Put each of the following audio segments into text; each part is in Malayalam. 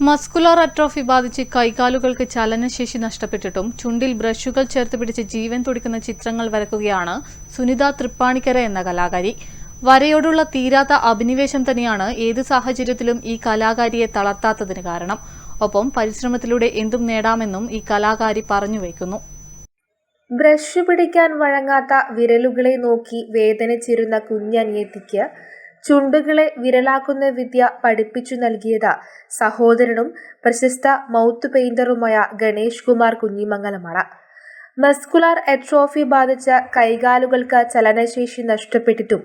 മസ്കുലർ അട്രോഫി ബാധിച്ച് കൈകാലുകൾക്ക് ചലനശേഷി നഷ്ടപ്പെട്ടിട്ടും ചുണ്ടിൽ ബ്രഷുകൾ ചേർത്ത് പിടിച്ച് ജീവൻ തുടിക്കുന്ന ചിത്രങ്ങൾ വരക്കുകയാണ് സുനിത തൃപ്പാണിക്കര എന്ന കലാകാരി. വരയോടുള്ള തീരാത്ത അഭിനിവേശം തന്നെയാണ് ഏത് സാഹചര്യത്തിലും ഈ കലാകാരിയെ തളർത്താത്തതിന് കാരണം. ഒപ്പം പരിശ്രമത്തിലൂടെ എന്തും നേടാമെന്നും ഈ കലാകാരി പറഞ്ഞു വയ്ക്കുന്നു. ബ്രഷ് പിടിക്കാൻ വഴങ്ങാത്ത വിരലുകളെ നോക്കി വേദനിച്ചിരുന്ന കുഞ്ഞനിയത്തിക്ക് ചുണ്ടുകളെ വിരലാക്കുന്ന വിദ്യ പഠിപ്പിച്ചു നൽകിയത് സഹോദരനും പ്രശസ്ത മൗത്ത് പെയിന്ററുമായ ഗണേഷ് കുമാർ കുഞ്ഞിമംഗലമാണ്. മസ്കുലാർ എട്രോഫി ബാധിച്ച കൈകാലുകൾക്ക് ചലനശേഷി നഷ്ടപ്പെട്ടിട്ടും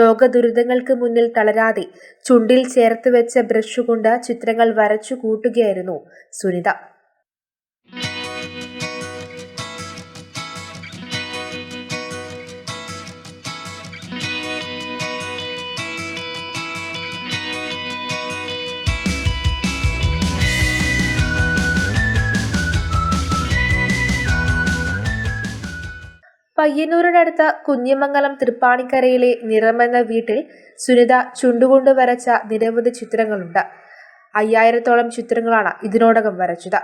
രോഗദുരിതങ്ങൾക്ക് മുന്നിൽ തളരാതെ ചുണ്ടിൽ ചേർത്ത് വെച്ച ബ്രഷ് കൊണ്ട് ചിത്രങ്ങൾ വരച്ചു കൂട്ടുകയായിരുന്നു സുനിത. പയ്യന്നൂരിനടുത്ത കുഞ്ഞിമംഗലം തൃപ്പാണിക്കരയിലെ നിറമെന്ന വീട്ടിൽ സുനിത ചുണ്ടുകൊണ്ട് വരച്ച നിരവധി ചിത്രങ്ങളുണ്ട്. അയ്യായിരത്തോളം ചിത്രങ്ങളാണ് ഇതിനോടകം വരച്ചത്.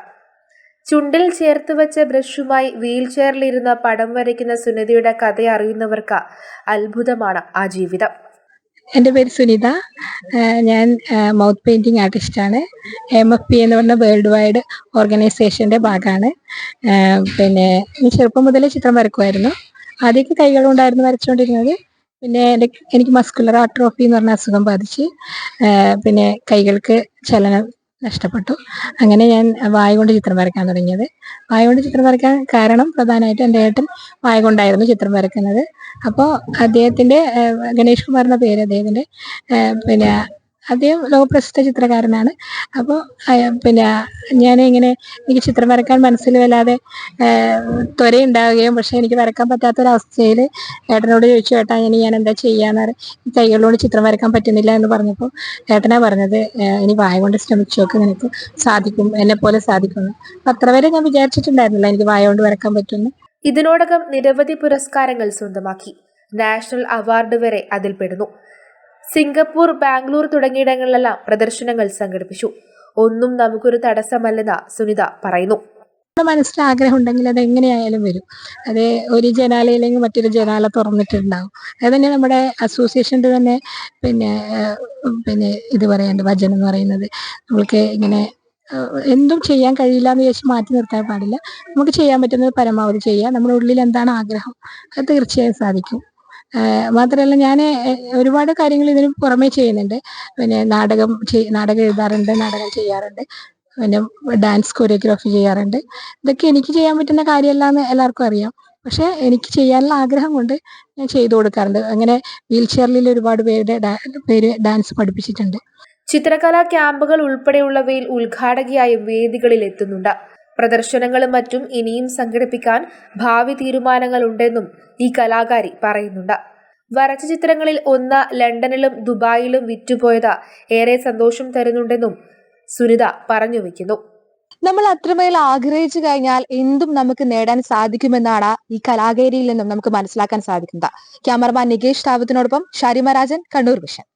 ചുണ്ടിൽ ചേർത്ത് വെച്ച ബ്രഷുമായി വീൽ ചെയറിലിരുന്ന പടം വരയ്ക്കുന്ന സുനിതയുടെ കഥ അറിയുന്നവർക്ക് അത്ഭുതമാണ് ആ ജീവിതം. എന്റെ പേര് സുനിത. ഞാൻ മൗത്ത് പെയിന്റിങ് ആർട്ടിസ്റ്റാണ് എം എഫ് പി എന്ന് പറഞ്ഞ വേൾഡ് വൈഡ് ഓർഗനൈസേഷന്റെ ഭാഗമാണ് പിന്നെ ചെറുപ്പം മുതലേ ചിത്രം വരക്കുമായിരുന്നു. ആദ്യമൊക്കെ കൈകളുണ്ടായിരുന്നു വരച്ചുകൊണ്ടിരുന്നത് പിന്നെ എന്റെ എനിക്ക് മസ്കുലർ ആട്രോഫി എന്ന് പറഞ്ഞ അസുഖം ബാധിച്ച് പിന്നെ കൈകൾക്ക് ചലനം നഷ്ടപ്പെട്ടു. അങ്ങനെ ഞാൻ വായ കൊണ്ട് ചിത്രം വരയ്ക്കാൻ തുടങ്ങിയത്. വായ കൊണ്ട് ചിത്രം വരയ്ക്കാൻ കാരണം പ്രധാനമായിട്ടും എന്റെ ഏട്ടൻ വായ കൊണ്ടായിരുന്നു ചിത്രം വരയ്ക്കുന്നത്. അപ്പോൾ അദ്ദേഹത്തിന്റെ ഗണേഷ് കുമാറിന്റെ പേര് അദ്ദേഹത്തിന്റെ പിന്നെ അദ്ദേഹം ലോകപ്രസിദ്ധ ചിത്രകാരനാണ്. അപ്പോൾ പിന്നെ ഞാൻ ഇങ്ങനെ എനിക്ക് ചിത്രം വരക്കാൻ മനസ്സിൽ വല്ലാതെ ത്വരയുണ്ടാവുകയും പക്ഷേ എനിക്ക് വരക്കാൻ പറ്റാത്തൊരവസ്ഥയിൽ ഏട്ടനോട് ചോദിച്ചു ഏട്ടാ ഇനി ഞാൻ എന്താ ചെയ്യാന്ന് ഈ കൈകളോട് ചിത്രം വരക്കാൻ പറ്റുന്നില്ല എന്ന് പറഞ്ഞപ്പോൾ ഏട്ടനാ പറഞ്ഞത് ഇനി വായ കൊണ്ട് ശ്രമിച്ചു നോക്ക് നിനക്ക് സാധിക്കും എന്നെ പോലെ സാധിക്കുന്നു അത്ര വരെ ഞാൻ വിചാരിച്ചിട്ടുണ്ടായിരുന്നില്ല എനിക്ക് വായ കൊണ്ട് വരക്കാൻ പറ്റുന്നു ഇതിനോടകം നിരവധി പുരസ്കാരങ്ങൾ സ്വന്തമാക്കി. നാഷണൽ അവാർഡ് വരെ അതിൽപ്പെടുന്നു. സിംഗപ്പൂർ ബാംഗ്ലൂർ തുടങ്ങിയിടങ്ങളിലെല്ലാം പ്രദർശനങ്ങൾ സംഘടിപ്പിച്ചു. ഒന്നും നമുക്കൊരു തടസ്സമല്ലെന്ന് സുനിത പറയുന്നു. മനസ്സിൽ ആഗ്രഹം ഉണ്ടെങ്കിൽ അത് എങ്ങനെയായാലും വരും. അത് ഒരു ജനാലയില്ലെങ്കിൽ മറ്റൊരു ജനാല തുറന്നിട്ടുണ്ടാവും. അത് തന്നെ നമ്മുടെ അസോസിയേഷന്റെ തന്നെ പിന്നെ പിന്നെ ഇത് പറയാണ്ട് വചനം എന്ന് പറയുന്നത്. നമ്മൾക്ക് ഇങ്ങനെ എന്തും ചെയ്യാൻ കഴിയില്ല എന്ന് വിചാരിച്ച് മാറ്റി നിർത്താൻ പാടില്ല. നമുക്ക് ചെയ്യാൻ പറ്റുന്നത് പരമാവധി ചെയ്യുക നമ്മുടെ ഉള്ളിൽ എന്താണ് ആഗ്രഹം? അത് തീർച്ചയായും സാധിക്കും. മാത്രമല്ല ഞാൻ ഒരുപാട് കാര്യങ്ങൾ ഇതിന് പുറമേ ചെയ്യുന്നുണ്ട്. പിന്നെ നാടകം നാടകം എഴുതാറുണ്ട് നാടകം ചെയ്യാറുണ്ട്. പിന്നെ ഡാൻസ് കൊറിയോഗ്രാഫി ചെയ്യാറുണ്ട്. ഇതൊക്കെ എനിക്ക് ചെയ്യാൻ പറ്റുന്ന കാര്യമല്ല എന്ന് എല്ലാവർക്കും അറിയാം. പക്ഷെ എനിക്ക് ചെയ്യാനുള്ള ആഗ്രഹം കൊണ്ട് ഞാൻ ചെയ്തു കൊടുക്കാറുണ്ട്. അങ്ങനെ വീൽ ചെയറിൽ ഒരുപാട് പേരുടെ പേര് ഡാൻസ് പഠിപ്പിച്ചിട്ടുണ്ട്. ചിത്രകലാ ക്യാമ്പുകൾ ഉൾപ്പെടെയുള്ളവയിൽ ഉദ്ഘാടകയായും വേദികളിൽ എത്തുന്നുണ്ട്. പ്രദർശനങ്ങളും മറ്റും ഇനിയും സംഘടിപ്പിക്കാൻ ഭാവി തീരുമാനങ്ങളുണ്ടെന്നും ഈ കലാകാരി പറയുന്നുണ്ട്. വരച്ച ചിത്രങ്ങളിൽ ഒന്ന് ലണ്ടനിലും ദുബായിലും വിറ്റുപോയത് ഏറെ സന്തോഷം തരുന്നുണ്ടെന്നും സുനിത പറഞ്ഞു വെക്കുന്നു. നമ്മൾ അത്രമേൽ ആഗ്രഹിച്ചു കഴിഞ്ഞാൽ എന്തും നമുക്ക് നേടാൻ സാധിക്കുമെന്നാണ് ഈ കലാകാരിയിൽ നിന്നും നമുക്ക് മനസ്സിലാക്കാൻ സാധിക്കുന്നത്. ക്യാമറമാൻ നികേഷ് താവത്തിനോടൊപ്പം ഷാരിമരാജൻ കണ്ണൂർ വിഷൻ.